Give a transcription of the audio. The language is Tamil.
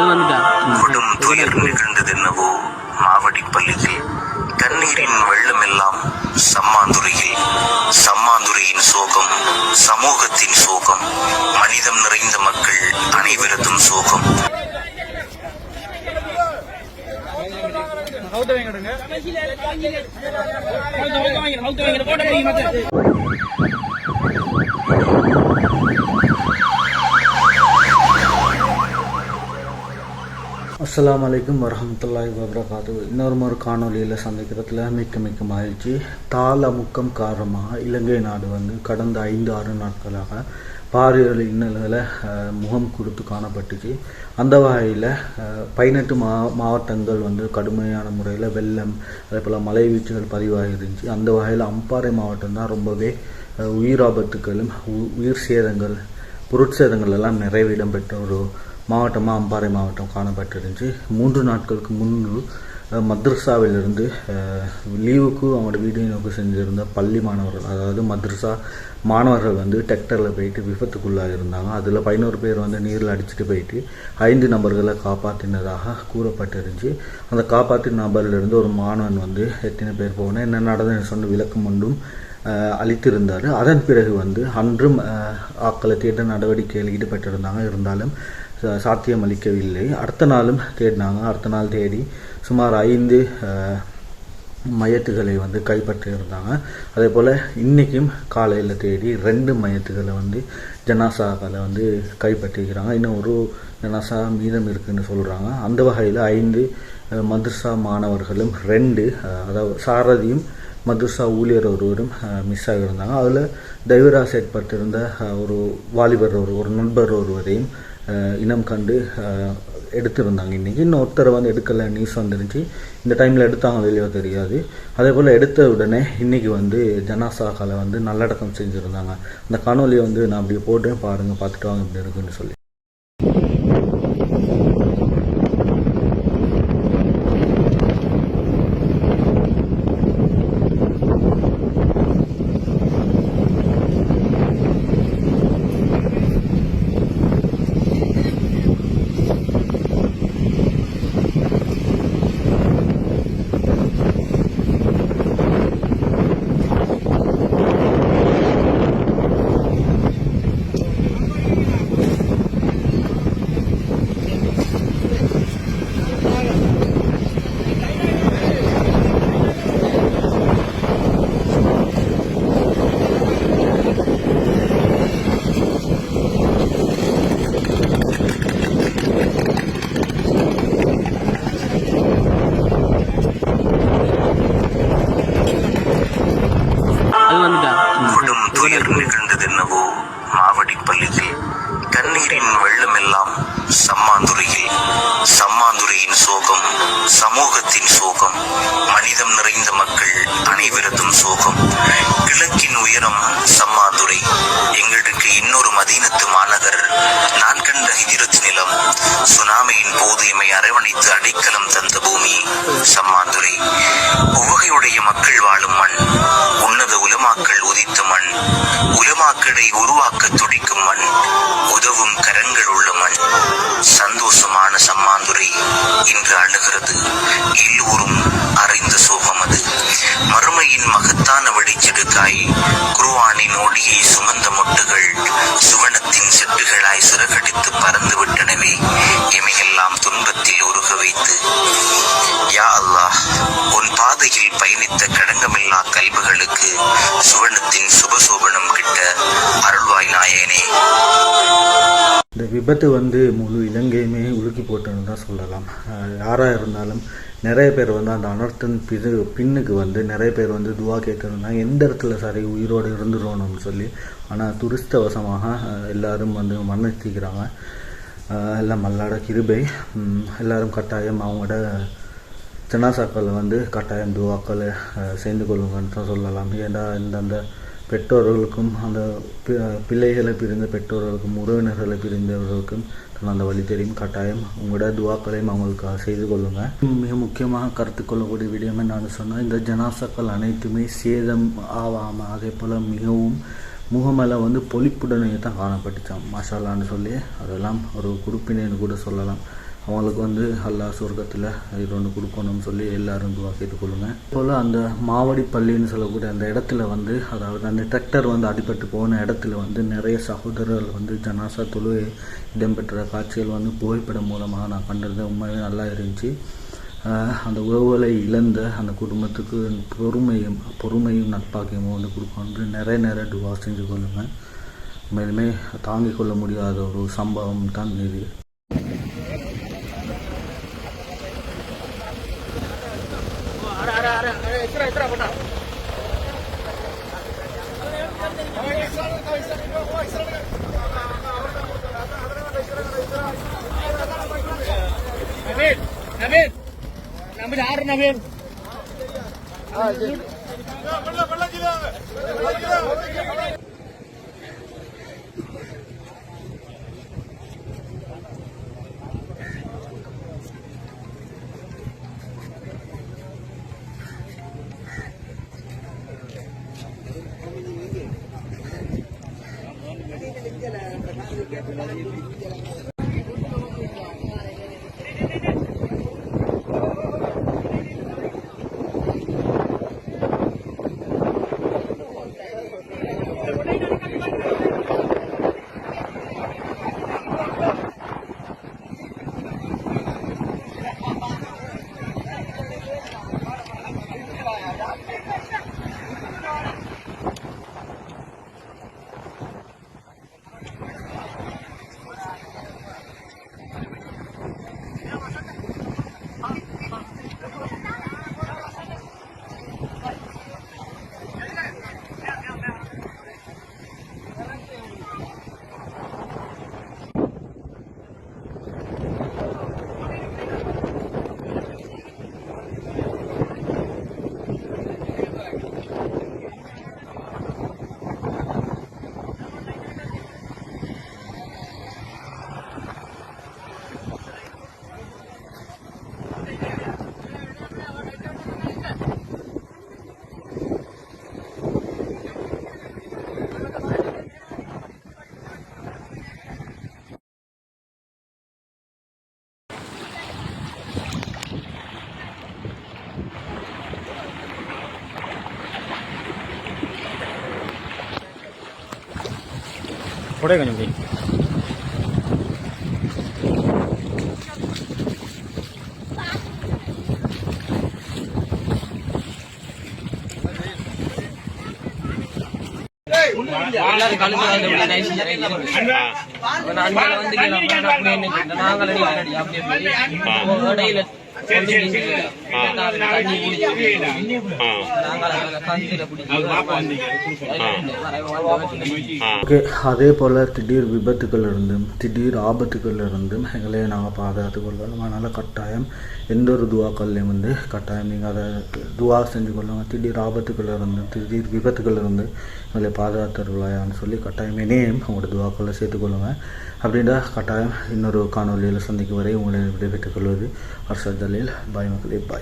கொடும் துயர் நிகழ்ந்ததென்னவோ மாவடிப்பள்ளியில் கண்ணீரின் வெள்ளமெல்லாம் சம்மாந்துறையில் சம்மாந்துறையின் சோகம் சமூகத்தின் சோகம் மனிதம் நிறைந்த மக்கள் அனைவரதும் சோகம். அஸ்லாம் அலைக்கும் வரமத்துல்லாய் வபரகாத்து. இன்னொரு ஒரு காணொலியில் சந்திக்கிறதுல மிக்க மிக்க மகிழ்ச்சி. தாள முக்கம் காரணமாக இலங்கை நாடு வந்து கடந்த ஐந்து ஆறு நாட்களாக பாரியல் இன்னலில் முகம் கொடுத்து காணப்பட்டுச்சு. அந்த வகையில் பதினெட்டு மா மாவட்டங்கள் வந்து கடுமையான முறையில் வெள்ளம் அதே போல் மலை வீழ்ச்சிகள் பதிவாகி இருந்துச்சு. அந்த வகையில் அம்பாறை மாவட்டம் தான் ரொம்பவே உயிர் உயிராபத்துக்களும் உ- உயிர் சேதங்கள் பொருட்சேதங்கள் எல்லாம் நிறைய இடம்பெற்ற ஒரு மாவட்டமாக அம்பாறை மாவட்டம் காணப்பட்டிருந்துச்சு மூன்று நாட்களுக்கு முன்பு மதர்சாவிலிருந்து லீவுக்கு அவங்களோட வீடு நோக்கி செஞ்சிருந்த பள்ளி மாணவர்கள் அதாவது மத்ரஸா மாணவர்கள் வந்து டெக்டரில் போயிட்டு விபத்துக்குள்ளாக இருந்தாங்க. அதில் பதினோரு பேர் வந்து நீரில் அடிச்சுட்டு போயிட்டு ஐந்து நபர்களை காப்பாற்றினதாக கூறப்பட்டிருந்துச்சு அந்த காப்பாற்றின நபர்லேருந்து ஒரு மாணவன் வந்து எத்தனை பேர் போகணும் என்ன நடந்ததுன்னு சொன்ன விளக்கம் ஒன்றும் அளித்திருந்தார். அதன் பிறகு வந்து அன்றும் ஆக்களை தேட நடவடிக்கையில் ஈடுபட்டிருந்தாங்க. இருந்தாலும் சாத்தியம் அளிக்கவில்லை அடுத்த நாளும் தேடினாங்க. அடுத்த நாள் தேடி சுமார் ஐந்து மையத்துகளை வந்து கைப்பற்றியிருந்தாங்க. அதே போல் இன்றைக்கும் காலையில் தேடி ரெண்டு மையத்துகளை வந்து ஜனாசாக்களை வந்து கைப்பற்றிக்கிறாங்க இன்னும் ஒரு ஜனாசா மீதம் இருக்குன்னு சொல்கிறாங்க அந்த வகையில் ஐந்து அஹ், மாணவர்களும் ரெண்டு அதாவது சாரதியும் மதுசா ஊழியர் ஒருவரும் மிஸ் ஆகியிருந்தாங்க. அதில் டைவரா ஏற்பட்டிருந்த ஒரு வாலிபர் ஒரு ஒரு நண்பர் ஒருவரையும் இனம் கண்டு எடுத்திருந்தாங்க இன்றைக்கி இன்னொருத்தரை வந்து எடுக்கலை நியூஸ் வந்துருந்துச்சு இந்த டைமில் எடுத்தாங்க இல்லையோ தெரியாது. அதே போல் எடுத்த உடனே இன்றைக்கி வந்து ஜனாசாக்களை வந்து நல்லடக்கம் செஞ்சுருந்தாங்க. அந்த காணொலியை வந்து நான் அப்படியே போடுறேன் பாருங்கள் பார்த்துட்டு வாங்க இப்படி இருக்குன்னு சொல்லி அது வந்துட்டா கொடும் துயர் நிகழ்ந்ததென்னவோ மாவடிப்பள்ளியில் கண்ணீரின் வெள்ளமெல்லாம் சம்மாந்துறையில் சம்மாந்துறையின் சோகம் சமூகத்தின் சோகம் மனிதம் நிறைந்த மக்கள் அனைவரதும் சோகம். கிழக்கின் உயரம் சம்மாதுரை. எங்களுக்கு இன்னொரு மதீனத்து மாநகர் நான் கண்ட ஹிஜிரத் நிலம். சுனாமியின் போது எம்மை அரவணைத்து அடைக்கலம் தந்த பூமி சம்மாதுரை. உவகையுடைய மக்கள் வாழும் மண் உன்னத உலமாக்கள் உதித்த மண் உலமாக்களை உருவாக்க துடிக்கும் மண் உதவும் கரங்கள் உள்ள மண். சந்தோஷமான சம்மாந்துரை இன்று அழுகிறது. எல்லோரும் வெளிச்செடுக்காய் குருவானின் ஒளியை சுமந்த மொட்டுகள் சுவனத்தின் செட்டுகளாய் சிறகடித்து பறந்து விட்டனவே எமையெல்லாம் துன்பத்தில் உருக வைத்து யா அல்லாஹ் உன் பாதையில் பயணித்த கடங்கமில்லா விபத்து வந்து முழு இலங்கையுமே உலுக்கி போட்டுன்னு தான் சொல்லலாம். யாராக இருந்தாலும் நிறைய பேர் வந்து அந்த அனர்த்தன் பிது பின்னுக்கு வந்து நிறைய பேர் வந்து துவா கேட்டிருந்தாங்க எந்த இடத்துல சரி உயிரோடு இருந்துடணும்னு சொல்லி ஆனால் துரிஸ்தவசமாக எல்லாரும் வந்து மன்னித்திக்கிறாங்க எல்லாம் மல்லாட கிருபை. எல்லாரும் கட்டாயம் அவங்களோட ஜனாசாக்களை வந்து கட்டாயம் துவாக்களை சேர்ந்து செய்து கொள்ளுங்கன்னு தான் சொல்லலாம். ஏன்னா இந்தந்த பெற்றோர்களுக்கும் அந்த பி- பிள்ளைகளை பிரிந்த பெற்றோர்களுக்கும் உறவினர்களை பிரிந்தவர்களுக்கும் நான் அந்த வழி தெரியும் கட்டாயம் உங்களோட துவாக்களையும் அவங்களுக்கு செய்து கொள்ளுங்கள் மிக முக்கியமாக கருத்து கொள்ளக்கூடிய விடயமே நான் சொன்னால் இந்த ஜனாசாக்கள் அனைத்துமே சேதம் ஆகாமல் அதே போல் மிகவும் முகமலை வந்து பொலிப்புடனே தான் காணப்பட்டுச்சான் மசாலான்னு சொல்லி அதெல்லாம் ஒரு குறிப்பினு கூட சொல்லலாம். அவங்களுக்கு வந்து அல்லாஹ் சொர்க்கத்தில் இது ஒன்று கொடுக்கணும்னு சொல்லி எல்லாரும் துவா கேட்டுக்கொள்ளுங்க. போல் அந்த மாவடி பள்ளின்னு சொல்லக்கூடிய அந்த இடத்துல வந்து அதாவது அந்த டிராக்டர் வந்து அடிபட்டு போன இடத்துல வந்து நிறைய சகோதரர்கள் வந்து ஜனாசா தொழுகை இடம்பெற்ற காட்சிகள் வந்து புகைப்படம் மூலமாக நான் பண்ணுறது உண்மையாகவே நல்லா இருந்துச்சு. அந்த உறவுகளை இழந்த அந்த குடும்பத்துக்கு பொறுமையும் பொறுமையும் நட்பாக்கியமும் வந்து கொடுக்கணும் நிறைய நிறைய துவா செஞ்சு கொள்ளுங்கள் மேலுமே தாங்கிக் கொள்ள முடியாத ஒரு சம்பவம் தான் இது. நவீன் நம்ம ஆறு நவீன் Gracias. அடி அப்படியே போய் இடையில வந்து நின்று நாங்கள் அதே போல் திடீர் விபத்துக்கள் இருந்தும் திடீர் ஆபத்துக்கள் இருந்தும் எங்களை நாங்கள் பாதுகாத்து கொள்ளணும் அதனால் கட்டாயம். எந்த ஒரு துவாக்கள்லையும் வந்து கட்டாயம் நீங்கள் அதை துவா செஞ்சு கொள்ளுங்க. திடீர் ஆபத்துக்கள் இருந்து திடீர் விபத்துக்கள் இருந்து எங்களை பாதுகாத்துருவாயான்னு சொல்லி கட்டாயம் இனியும் உங்களோட துவாக்களை சேர்த்துக்கொள்ளுங்க அப்படின்னா கட்டாயம் இன்னொரு காணொலியில் சந்திக்கும் வரை உங்களை விடைபெற்றுக் கொள்வது அர்ஷத் ஜலீல். பாய் மக்களே பாய்.